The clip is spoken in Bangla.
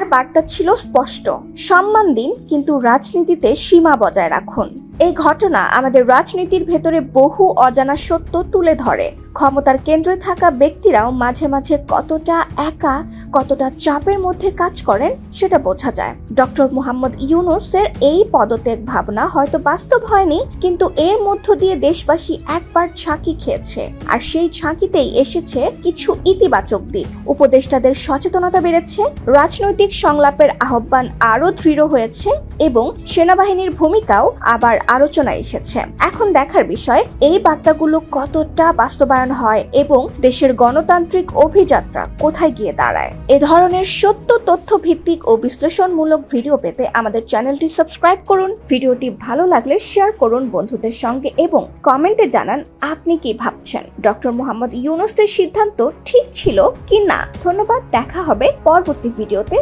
তার বার্তা ছিল স্পষ্ট। সম্মান দিন, কিন্তু রাজনীতিতে সীমা বজায় রাখুন। এই ঘটনা আমাদের রাজনীতির ভেতরে বহু অজানা সত্য তুলে ধরে। ক্ষমতার কেন্দ্রে থাকা ব্যক্তিরাও মাঝে মাঝে কতটা একা, কতটা চাপের মধ্যে কাজ করেন সেটা বোঝা যায়। ডক্টর মোহাম্মদ ইউনুসের এই পদত্যাগ ভাবনা হয়তো বাস্তব হয়নি, কিন্তু এর মধ্য দিয়ে দেশবাসী একবার ঝাঁকি খেয়েছে। আর সেই ঝাঁকিতেই এসেছে কিছু ইতিবাচক দিক। উপদেষ্টাদের সচেতনতা বেড়েছে, রাজনৈতিক সংলাপের আহ্বান আরও দৃঢ় হয়েছে এবং সেনাবাহিনীর ভূমিকাও আবার আলোচনায় এসেছে। এখন দেখার বিষয়, এই বার্তাগুলো কতটা বাস্তবায়ন হয় এবং দেশের গণতান্ত্রিক অভিযাত্রা কোথায় গিয়ে দাঁড়ায়? এ ধরনের সত্য তথ্য ভিত্তিক ও বিশ্লেষণমূলক ভিডিও পেতে আমাদের চ্যানেলটি সাবস্ক্রাইব করুন। ভিডিওটি ভালো লাগলে শেয়ার করুন বন্ধুদের সঙ্গে এবং কমেন্টে জানান আপনি কি ভাবছেন? ডক্টর মোহাম্মদ ইউনুসের সিদ্ধান্ত ঠিক ছিল কি না? ধন্যবাদ, দেখা হবে পরবর্তী ভিডিওতে।